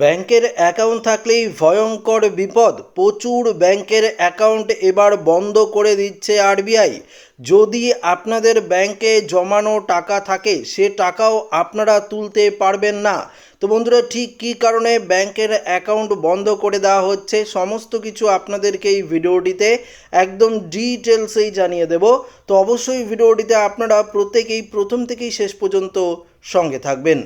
ব্যাংকের অ্যাকাউন্ট থাকলেই ভয়ঙ্কর বিপদ। প্রচুর ব্যাংকের অ্যাকাউন্ট এবার বন্ধ করে দিচ্ছে আরবিআই। যদি আপনাদের ব্যাংকে জমানো টাকা থাকে, সে টাকাও আপনারা তুলতে পারবেন না। তো বন্ধুরা, ঠিক কী কারণে ব্যাংকের অ্যাকাউন্ট বন্ধ করে দেওয়া হচ্ছে? সমস্ত কিছু আপনাদেরকে এই ভিডিওটিতে একদম ডিটেলসেই জানিয়ে দেব। তো অবশ্যই ভিডিওটিতে আপনারা প্রত্যেকেই প্রথম থেকেই শেষ পর্যন্ত সঙ্গে থাকবেন।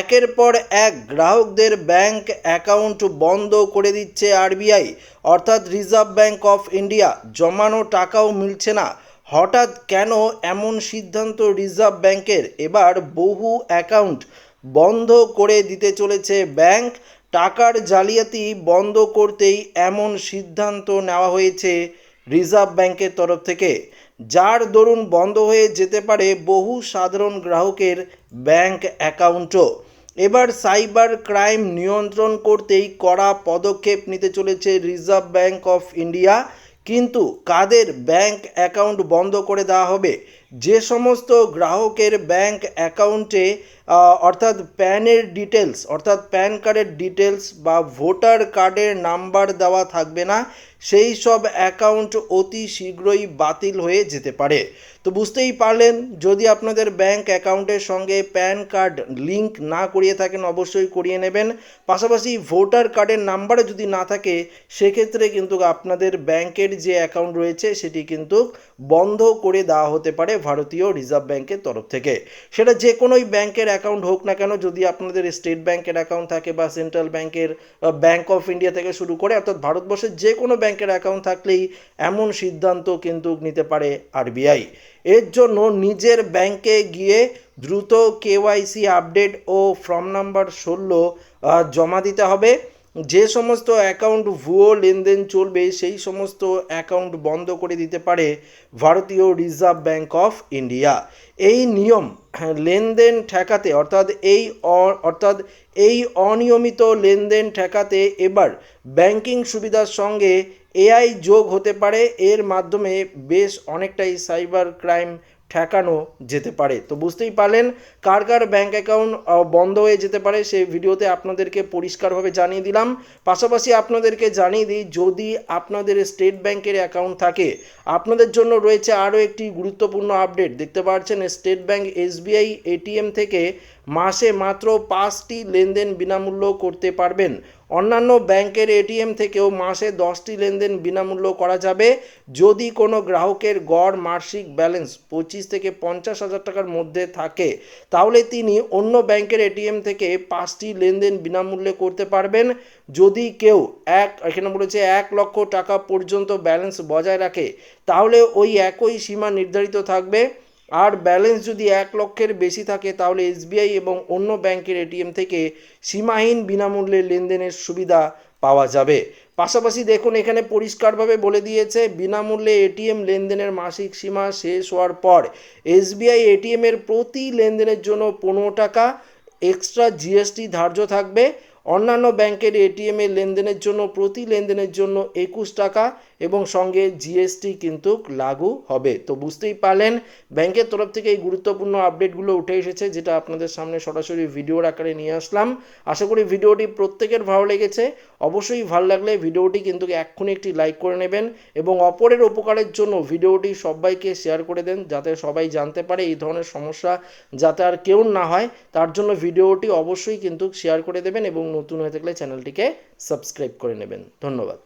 একের পর এক গ্রাহকদের ব্যাংক অ্যাকাউন্ট বন্ধ করে দিচ্ছে আরবিআই। অর্থাৎ রিজার্ভ ব্যাংক অফ ইন্ডিয়া। জমানো টাকাও মিলছে না। হঠাৎ কেন এমন সিদ্ধান্ত রিজার্ভ ব্যাংকের? এবার বহু অ্যাকাউন্ট বন্ধ করে দিতে চলেছে ব্যাংক। টাকার জালিয়াতি বন্ধ করতেই এমন সিদ্ধান্ত নেওয়া হয়েছে রিজার্ভ ব্যাংকের তরফ থেকে। যার দরুন বন্ধ হয়ে যেতে পারে বহু সাধারণ গ্রাহকের ব্যাংক অ্যাকাউন্টও। এবার সাইবার ক্রাইম নিয়ন্ত্রণ করতেই কড়া পদক্ষেপ নিতে চলেছে রিজার্ভ ব্যাংক অফ ইন্ডিয়া। কিন্তু কাদের ব্যাংক অ্যাকাউন্ট বন্ধ করে দেওয়া হবে যে সমস্ত গ্রাহকের ব্যাংক অ্যাকাউন্টে অর্থাৎ প্যানের ডিটেলস অর্থাৎ প্যান কার্ডের ডিটেলস বা ভোটার কার্ডের নাম্বার দেওয়া থাকবে না, সেই সব অ্যাকাউন্ট অতি শীঘ্রই বাতিল হয়ে যেতে পারে। তো বুঝতেই পারলেন, যদি আপনাদের ব্যাংক অ্যাকাউন্টের সঙ্গে প্যান কার্ড লিংক না করিয়ে থাকেন, অবশ্যই করিয়ে নেবেন। পাশাপাশি ভোটার কার্ডের নাম্বারে যদি না থাকে, সেক্ষেত্রে কিন্তু আপনাদের ব্যাংকের যে অ্যাকাউন্ট রয়েছে, সেটি কিন্তু বন্ধ করে দেওয়া হতে পারে। ভারতীয় রিজার্ভ ব্যাংকের তরফ থেকে। সেটা যে কোনোই ব্যাংকের অ্যাকাউন্ট হোক না কেন, যদি আপনাদের স্টেট ব্যাংকের অ্যাকাউন্ট থাকে বা সেন্ট্রাল ব্যাংকের ব্যাংক অফ ইন্ডিয়া থেকে শুরু করে, অর্থাৎ ভারতবর্ষের যে কোনো ব্যাংকের অ্যাকাউন্ট থাকলেই এমন সিদ্ধান্ত কিন্তু নিতে পারে আরবিআই এর জন্য নিজের ব্যাংকে গিয়ে দ্রুত কেওয়াইসি আপডেট ও ফর্ম নাম্বার ষোলো জমা দিতে হবে। যে সমস্ত অ্যাকাউন্ট ভুয়ো লেনদেন চলবে, সেই সমস্ত অ্যাকাউন্ট বন্ধ করে দিতে পারে ভারতীয় রিজার্ভ ব্যাংক অফ ইন্ডিয়া এই নিয়ম লেনদেন ঠেকাতে, অর্থাৎ এই অর্থাৎ এই অনিয়মিত লেনদেন ঠেকাতে এবার ব্যাংকিং সুবিধার সঙ্গে এআই যোগ হতে পারে। এর মাধ্যমে বেশ অনেকটাই সাইবার ক্রাইম ঠেকানো যেতে পারে। তো বুঝতেই পারলেন কার কার ব্যাঙ্ক অ্যাকাউন্ট বন্ধ হয়ে যেতে পারে সেই ভিডিওতে আপনাদেরকে পরিষ্কারভাবে জানিয়ে দিলাম। পাশাপাশি আপনাদেরকে জানিয়ে দিই, যদি আপনাদের স্টেট ব্যাংকের অ্যাকাউন্ট থাকে, আপনাদের জন্য রয়েছে আরও একটি গুরুত্বপূর্ণ আপডেট দেখতে পাচ্ছেন স্টেট ব্যাংক এসবিআই এটিএম থেকে মাসে মাত্র পাঁচটি লেনদেন বিনামূল্য করতে পারবেন। অন্যান্য ব্যাংকের এটিএম থেকেও মাসে দশটি লেনদেন বিনামূল্য করা যাবে। যদি কোনো গ্রাহকের গড় মাসিক ব্যালেন্স পঁচিশ থেকে পঞ্চাশ হাজার টাকার মধ্যে থাকে, তাহলে তিনি অন্য ব্যাংকের এটিএম থেকে পাঁচটি লেনদেন বিনামূল্যে করতে পারবেন। যদি কেউ এক এখানে বলেছে এক লক্ষ টাকা পর্যন্ত ব্যালেন্স বজায় রাখে, তাহলে ওই একই সীমা নির্ধারিত থাকবে। আর ব্যালেন্স যদি এক লক্ষের বেশি থাকে, তাহলে এসবিআই এবং অন্য ব্যাংকের এটিএম থেকে সীমাহীন বিনামূল্যে লেনদেনের সুবিধা পাওয়া যাবে। পাশাপাশি দেখুন, এখানে পরিষ্কারভাবে বলে দিয়েছে, বিনামূল্যে এটিএম লেনদেনের মাসিক সীমা শেষ হওয়ার পর এসবিআই এটিএম এর প্রতি লেনদেনের জন্য পনেরো টাকা এক্সট্রা জিএসটি ধার্য থাকবে। অন্যান্য ব্যাংকের এটিএম এ লেনদেনের জন্য, প্রতি লেনদেনের জন্য একুশ টাকা এবং সঙ্গে জিএসটি কিন্তু লাগু হবে। তো বুঝতেই পারলেন, ব্যাংকের তরফ থেকে এই গুরুত্বপূর্ণ আপডেটগুলো উঠে এসেছে, যেটা আপনাদের সামনে সরাসরি ভিডিওর আকারে নিয়ে আসলাম। আশা করি ভিডিওটি প্রত্যেকের ভালো লেগেছে। অবশ্যই ভালো লাগলে ভিডিওটি কিন্তু এক্ষুনি একটি লাইক করে নেবেন এবং অপরের উপকারের জন্য ভিডিওটি সবাইকে শেয়ার করে দেন যাতে সবাই জানতে পারে এই ধরনের সমস্যা যাতে আর কেউ না হয়। তার জন্য ভিডিওটি অবশ্যই কিন্তু শেয়ার করে দেবেন এবং নতুন হয়ে থাকলে চ্যানেলটিকে সাবস্ক্রাইব করে নেবেন। ধন্যবাদ।